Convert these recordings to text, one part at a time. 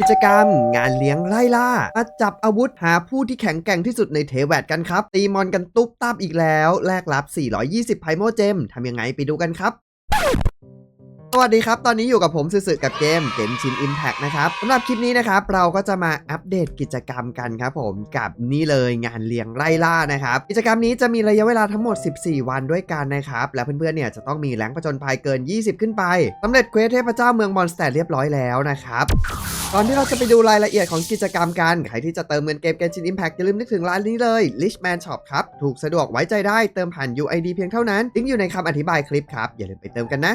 กิจกรรม งานเลี้ยงไล่ล่ามาจับอาวุธหาผู้ที่แข็งแกร่งที่สุดในเทแวดกันครับ ตีมอนกันตุ๊บตับอีกแล้ว แลกรับ 420 ไพโมเจมทำยังไงไปดูกันครับสวัสดีครับ ตอนนี้อยู่กับผมสื่อกับเกมเกมชิน Impact นะครับสำหรับคลิปนี้นะครับ เราก็จะมาอัปเดตกิจกรรมกันครับผมกับนี่เลยงานเลี้ยงไล่ล่านะครับ กิจกรรมนี้จะมีระยะเวลาทั้งหมด 14 วันด้วยกันนะครับ และเพื่อนๆเนี่ยจะต้องมีแรงผจญภัยเกิน 20 ขึ้นไปสำเร็จเควสเทพเจ้าเมืองมอนสเตอร์เรียบร้อยแล้วนะครับ ก่อนที่เราจะไปดูรายละเอียดของกิจกรรมกัน ใครที่จะเติมเงินเกม Genshin Impact อย่าลืมนึกถึงร้านนี้เลย Richman Shop ครับ ถูกสะดวกไว้ใจได้เติมผ่าน UID เพียงเท่านั้นลิงก์อยู่ในคำอธิบายคลิปครับอย่าลืมไปเติมกันนะ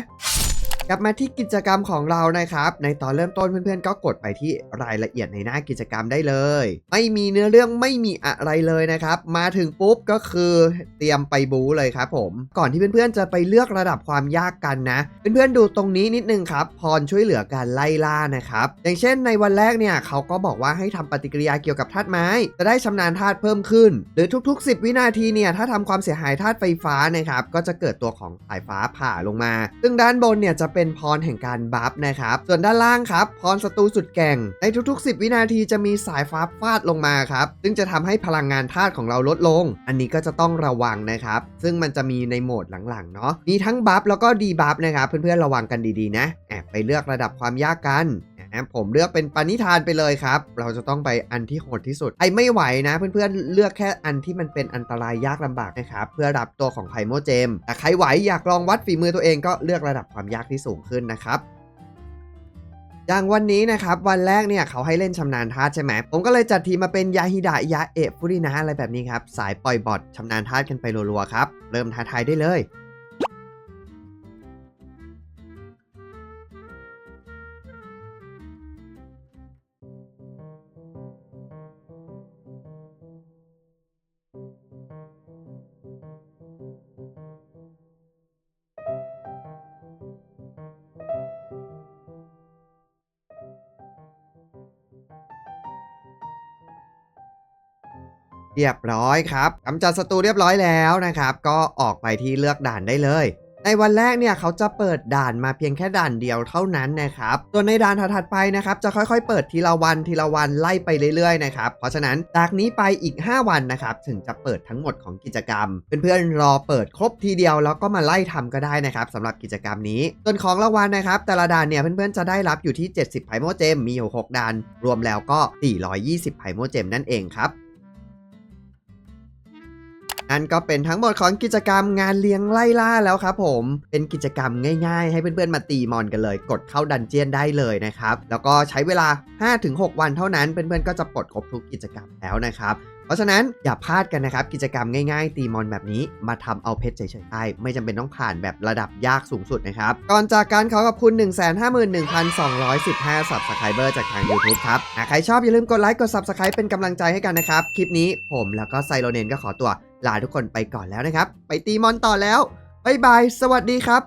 กลับมาที่กิจกรรมของเรานะครับ ในตอนเริ่มต้นเพื่อนๆ ก็กดไปที่รายละเอียดในหน้ากิจกรรมได้เลย ไม่มีเนื้อเรื่องไม่มีอะไรเลยนะครับ มาถึงปุ๊บก็คือเตรียมไปบู๊เลยครับผมก่อนที่เพื่อนๆจะไปเลือกระดับความยากกันนะ เพื่อนๆดูตรงนี้นิดนึงครับ พรช่วยเหลือการไล่ล่านะครับ อย่างเช่นในวันแรกเนี่ยเขาก็บอกว่าให้ทำปฏิกิริยาเกี่ยวกับธาตุไม้ จะได้ชำนาญธาตุเพิ่มขึ้น หรือทุก ๆ 10 วินาทีเนี่ยถ้าทำความเสียหายธาตุไฟฟ้านะครับก็จะเกิดตัวของสายฟ้าผ่าลงมา ซึ่งด้านบนเนี่ยจะเป็น็นพรแห่งการบัฟนะครับ ส่วนด้านล่างครับ พรศัตรูสุดแก่ง ในทุกๆ 10 วินาทีจะมีสายฟ้าฟาดลงมาครับ ซึ่งจะทำให้พลังงานธาตุของเราลดลง อันนี้ก็จะต้องระวังนะครับ ซึ่งมันจะมีในโหมดหลังๆ เนาะ มีทั้งบัฟแล้วก็ดีบัฟนะครับ เพื่อนๆ ระวังกันดีๆ นะ แอบไปเลือกระดับความยากกัน ผมเลือกเป็นปณิธานไปเลยครับ เราจะต้องไปอันที่โหดที่สุด ไอไม่ไหวนะ เพื่อนๆเลือกแค่อันที่มันเป็นอันตรายยากลำบากนะครับ เพื่อรับตัวของไพโมเจม แต่ใครไหวอยากลองวัดฝีมือตัวเองก็เลือกระดับความยากที่สูงขึ้นนะครับอย่างวันนี้นะครับวันแรกเนี่ยเขาให้เล่นชำนาญธาตุใช่ไหมผมก็เลยจัดทีมมาเป็นยาฮิดะยาเอะฟุรินะอะไรแบบนี้ครับสายปล่อยบอทชำนาญธาตุกันไปรัวๆครับเริ่มท้าทายได้เลย เรียบร้อยครับกำจัดศัตรูเรียบร้อยแล้วนะครับ ก็ออกไปที่เลือกด่านได้เลย ในวันแรกเนี่ยเขาจะเปิดด่านมาเพียงแค่ด่านเดียวเท่านั้นนะครับส่วนในด่านถัดไปนะครับ จะค่อยๆ เปิดทีละวันทีละวันไล่ไปเรื่อยๆนะครับ เพราะฉะนั้นจากนี้ไปอีก 5 วันนะครับ ถึงจะเปิดทั้งหมดของกิจกรรม เพื่อนๆรอเปิดครบทีเดียวแล้วก็มาไล่ทำก็ได้นะครับสำหรับกิจกรรมนี้ ส่วนของรางวัลนะครับ แต่ละด่านเนี่ยเพื่อนๆจะได้รับอยู่ที่ 70ไพโมเจมมีอยู่6ด่านรวมแล้วก็ 420ไพโมเจมนั่นเองครับ นั่นก็เป็นทั้งหมดของกิจกรรมงานเลี้ยงไล่ล่าแล้วครับผมเป็นกิจกรรมง่ายๆ ให้เพื่อนๆมาตีมอนกันเลย กดเข้าดันเจียนได้เลยนะครับแล้วก็ใช้เวลา 5-6 วันเท่านั้นเพื่อนๆก็จะปลดครบทุกกิจกรรมแล้วนะครับ ราะฉะนั้นอย่าพลาดกันนะครับ กิจกรรมง่ายๆ ตีมอนแบบนี้มาทำเอาเพชรเฉยๆได้ไม่จำเป็นต้องผ่านแบบระดับยากสูงสุดนะครับ ก่อนจากการขอขอบคุณ 151,215 Subscriber จากทาง YouTube ครับหากใครชอบอย่าลืมกดไลค์กด Subscribe เป็นกำลังใจให้กันนะครับ คลิปนี้ผมแล้วก็ไซโลเนนก็ขอตัวลาทุกคนไปก่อนแล้วนะครับ ไปตีมอนต่อแล้วบายบาย สวัสดีครับ